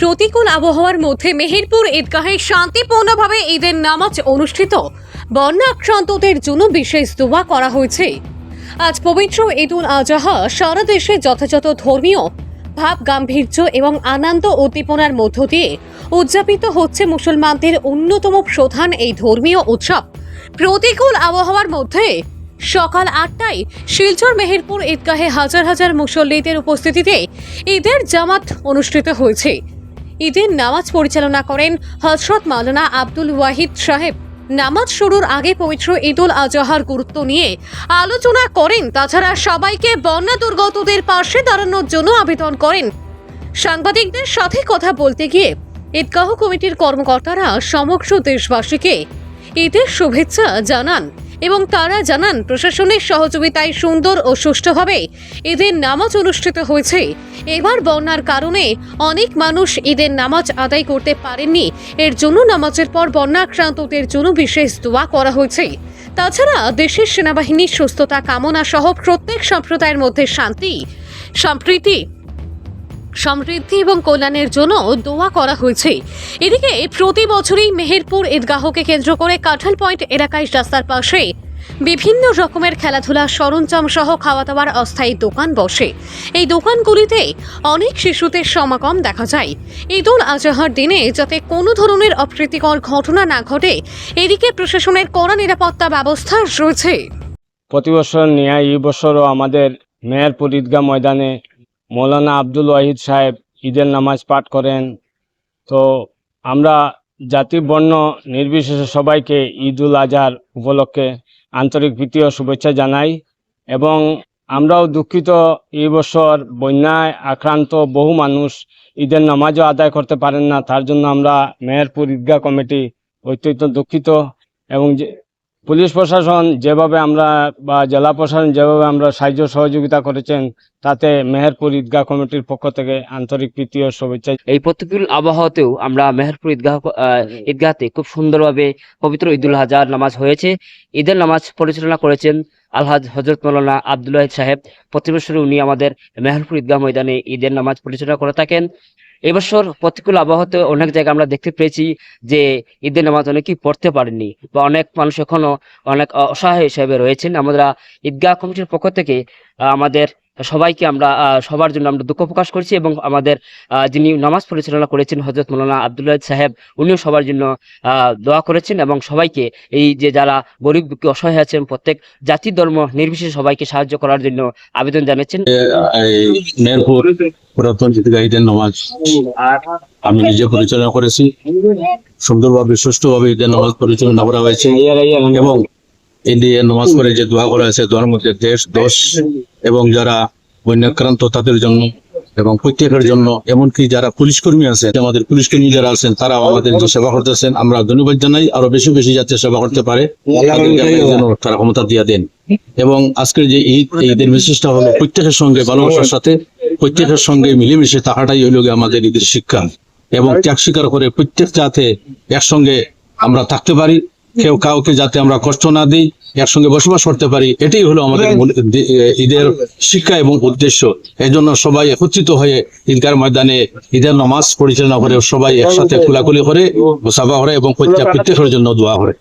প্রতিকূল আবহাওয়ার মধ্যে মেহেরপুর ঈদগাহে শান্তিপূর্ণভাবে ঈদের নামাজ অনুষ্ঠিত। বন্যা আক্রান্তদের জন্য বিশেষ দোয়া করা হয়েছে। আজ পবিত্র ঈদ উল আজহা সারা দেশে যথাযথ ধর্মীয় ভাব গাম্ভীর্য এবং আনন্দ উদ্দীপনার মধ্য দিয়ে উদযাপিত হচ্ছে মুসলমানদের অন্যতম প্রধান এই ধর্মীয় উৎসব। প্রতিকূল আবহাওয়ার মধ্যে সকাল আটটায় শিলচর মেহেরপুর ঈদগাহে হাজার হাজার মুসল্লিদের উপস্থিতিতে ঈদের জামাত অনুষ্ঠিত হয়েছে। ঈদের নামাজ পরিচালনা করেন হজরত মাওলানা আব্দুল ওয়াহিদ সাহেব। নামাজ শুরুর আগে পবিত্র ঈদুল আজহার গুরুত্ব নিয়ে আলোচনা করেন। তাছাড়া সবাইকে বন্যা দুর্গতদের পাশে দাঁড়ানোর জন্য আবেদন করেন। সাংবাদিকদের সাথে কথা বলতে গিয়ে ঈদগাহ কমিটির কর্মকর্তারা সমগ্র দেশবাসীকে ঈদের শুভেচ্ছা জানান। এবং তারা জানান, প্রশাসনের সহযোগিতায় সুন্দর ও সুষ্ঠুভাবে ঈদের নামাজ অনুষ্ঠিত হয়েছে। এবার বন্যার কারণে অনেক মানুষ ঈদের নামাজ আদায় করতে পারেননি। এর জন্য নামাজের পর বন্যাক্রান্তদের জন্য বিশেষ দোয়া করা হয়েছে। তাছাড়া দেশের সেনাবাহিনীর সুস্থতা কামনা সহ প্রত্যেক সম্প্রদায়ের মধ্যে শান্তি, সম্প্রীতি সমৃদ্ধি এবং কল্যাণের জন্য দোয়া করা হয়েছে। এদিকে প্রতি বছরই মেহেরপুর ঈদগাহকে কেন্দ্র করে কাঁঠাল পয়েন্ট এলাকায় রাস্তার পাশে বিভিন্ন রকমের খেলাধুলা, সরঞ্জাম সহ খাওয়া দাওয়ার অস্থায়ী দোকান বসে। এই দোকানগুলিতে অনেক শিশুদের সমাগম দেখা যায়। ঈদুল আজহার দিনে যাতে কোনো ধরনের অপ্রীতিকর ঘটনা না ঘটে, এদিকে প্রশাসনের কড়া নিরাপত্তা ব্যবস্থা রয়েছে। প্রতি বছর এই বছরও আমাদের মেহেরপুর ঈদগাহ ময়দানে মৌলানা আব্দুল ওয়াহিদ সাহেব ঈদের নামাজ পাঠ করেন। তো আমরা জাতি বর্ণ নির্বিশেষে সবাইকে ঈদ উল আজহার উপলক্ষে আন্তরিক প্রীতি ও শুভেচ্ছা জানাই এবং আমরাও দুঃখিত এই বছর বন্যায় আক্রান্ত বহু মানুষ ঈদের নামাজও আদায় করতে পারেন না, তার জন্য আমরা মেহেরপুর ঈদগাহ কমিটি অত্যন্ত দুঃখিত এবং যে পুলিশ প্রশাসন যেভাবে আমরা বা জেলা প্রশাসন যেভাবে আমরা সাহায্য সহযোগিতা করেছেন, তাতে মেহেরপুর ঈদগাহ কমিটির পক্ষ থেকে আন্তরিক প্রীতি ও শুভেচ্ছা। এই প্রতিকূল আবহাওয়াতেও আমরা মেহেরপুর ঈদগাহ ঈদগাহতে খুব সুন্দরভাবে পবিত্র ঈদুল হাজার নামাজ হয়েছে। ঈদের নামাজ পরিচালনা করেছেন আলহাজ হজরত মৌলানা আব্দুল্লাহ সাহেব। প্রতি বছর উনি আমাদের মেহেরপুর ঈদগাহ ময়দানে ঈদের নামাজ পরিচালনা করে থাকেন। এবছর প্রতিকূল আবহাওয়াতে অনেক জায়গায় আমরা দেখতে পেয়েছি যে ঈদের নামাজ অনেকেই পড়তে পারেনি বা অনেক মানুষ এখনও অনেক অসহায় হিসেবে রয়েছেন। আমরা ঈদগাহ কমিটির পক্ষ থেকে আমাদের সবাইকে আমরা সবার জন্য আমরা দুঃখ প্রকাশ করছি এবং আমাদের যিনি নামাজ পরিচালনা করেছেন হজরত মৌলানা আবদুল্লাহ সাহেব উনিও সবার জন্য দোয়া করেছেন এবং সবাইকে এই যে যারা গরিব দুঃখী অসহায় আছেন প্রত্যেক জাতি ধর্ম নির্বিশেষে সবাইকে সাহায্য করার জন্য আবেদন জানাচ্ছেন। মেহেরপুর পুরাতন ঈদগাহ নামাজ আমি নিজে পরিচালনা করেছি। সুন্দরভাবে সুষ্ঠুভাবে ঈদের নামাজ পরিচালনা করা হয়েছে এবং ঈদের নামাজ পড়ে যে দোয়া করা হয়েছে, দোয়ার মধ্যে দেশ, দোষ এবং যারা বন্যাক্রান্ত তাদের জন্য এবং প্রত্যেকের জন্য, এমনকি যারা পুলিশ কর্মী আছেন আমাদের পুলিশ কর্মী যারা আছেন, তারাও আমাদের যে সেবা করতেছেন। আমরা ধন্যবাদ জানাই, আরও বেশি বেশি যাতে সেবা করতে পারে। তারা ক্ষমতা দিয়ে দেন। এবং আজকের যে ঈদ ঈদের বিশিষ্ট হলো, প্রত্যেকের সঙ্গে ভালোবাসার সাথে, প্রত্যেকের সঙ্গে মিলেমিশে থাকাটাই হইল আমাদের ঈদের শিক্ষা। এবং ত্যাগ স্বীকার করে প্রত্যেক যাতে একসঙ্গে আমরা থাকতে পারি। কেউ কাউকে যাতে আমরা কষ্ট না দিই একসঙ্গে বসবাস করতে পারি এটাই হলো আমাদের ঈদের শিক্ষা এবং উদ্দেশ্য। এই জন্য সবাই একত্রিত হয়ে ঈদগার ময়দানে ঈদের নামাজ পরিচালনা করে সবাই একসাথে খোলাখুলি করে সাফা করে এবং প্রত্যেক প্রত্যেকের জন্য দোয়া করে।